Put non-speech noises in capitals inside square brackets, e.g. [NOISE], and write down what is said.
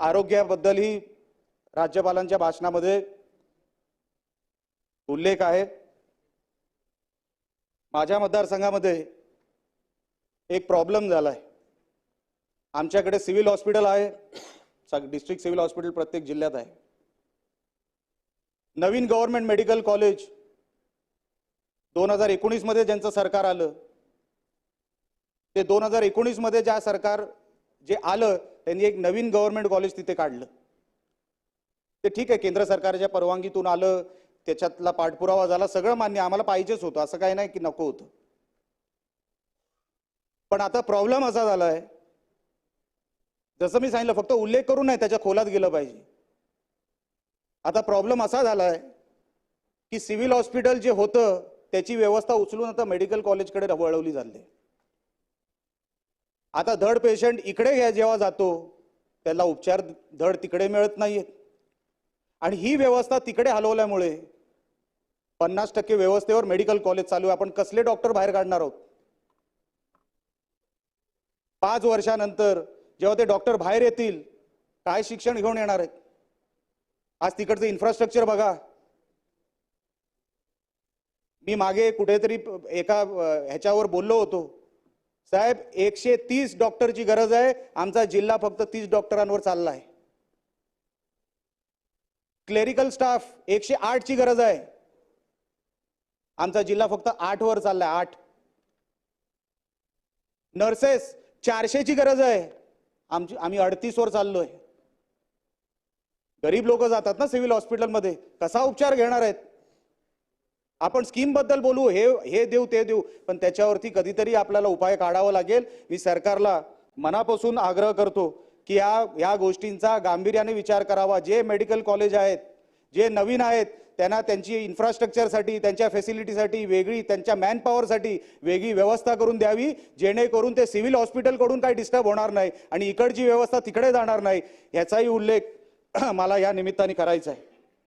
आरोग्याबद्दलही राज्यपालांच्या भाषणामध्ये उल्लेख आहे. माझ्या मतदारसंघामध्ये एक प्रॉब्लेम झाला आहे आमच्याकडे सिव्हिल हॉस्पिटल आहे. डिस्ट्रिक्ट सिव्हिल हॉस्पिटल प्रत्येक जिल्ह्यात आहे. नवीन गव्हर्नमेंट मेडिकल कॉलेज दोन हजार एकोणीसमध्ये ज्यांचं सरकार आलं ते दोन हजार एकोणीसमध्ये ज्या सरकार जे आलं त्यांनी एक नवीन गव्हर्नमेंट कॉलेज तिथे काढलं. ते ठीक आहे केंद्र सरकारच्या परवानगीतून आलं त्याच्यातला पाठपुरावा झाला सगळं मान्य आम्हाला पाहिजेच होतं असं काही नाही की नको होतं. पण आता प्रॉब्लेम असा झाला आहे जसं मी सांगितलं फक्त उल्लेख करून नाही त्याच्या खोलात गेलं पाहिजे. आता प्रॉब्लेम असा झाला आहे की सिव्हिल हॉस्पिटल जे होतं त्याची व्यवस्था उचलून आता मेडिकल कॉलेजकडे वळवली झाली. आहे. आता धड पेशंट इकडे घ्या जेव्हा जातो त्याला उपचार धड तिकडे मिळत नाहीयेत. आणि ही व्यवस्था तिकडे हलवल्यामुळे पन्नास टक्के व्यवस्थेवर मेडिकल कॉलेज चालू आहे. आपण कसले डॉक्टर बाहेर काढणार आहोत? पाच वर्षानंतर जेव्हा ते डॉक्टर बाहेर येतील काय शिक्षण घेऊन येणार आहेत? आज तिकडचं इन्फ्रास्ट्रक्चर बघा. मी मागे कुठेतरी एका ह्याच्यावर बोललो होतो. साहेब एकशे तीस डॉक्टरची गरज आहे. आमचा जिल्हा फक्त तीस डॉक्टरांवर चालला आहे क्लेरिकल स्टाफ एकशे आठची गरज आहे. आमचा जिल्हा फक्त आठ वर चाललाय आठ. नर्सेस चारशेची गरज आहे. आमची आम्ही अडतीस वर चाललोय. गरीब लोक जातात ना सिव्हिल हॉस्पिटलमध्ये. कसा उपचार घेणार आहेत? आपण स्कीमबद्दल बोलू हे हे देऊ ते देऊ पण त्याच्यावरती कधीतरी आपल्याला उपाय काढावा लागेल. मी सरकारला मनापासून आग्रह करतो की या या गोष्टींचा गांभीर्याने विचार करावा. जे मेडिकल कॉलेज आहेत जे नवीन आहेत त्यांना त्यांची इन्फ्रास्ट्रक्चरसाठी त्यांच्या फॅसिलिटीसाठी वेगळी त्यांच्या मॅनपॉवरसाठी वेगळी व्यवस्था करून द्यावी जेणेकरून ते सिव्हिल हॉस्पिटलकडून काही डिस्टर्ब होणार नाही आणि इकडची व्यवस्था तिकडे जाणार नाही ह्याचाही उल्लेख [CLEARS THROAT] मला या निमित्ताने करायचा आहे.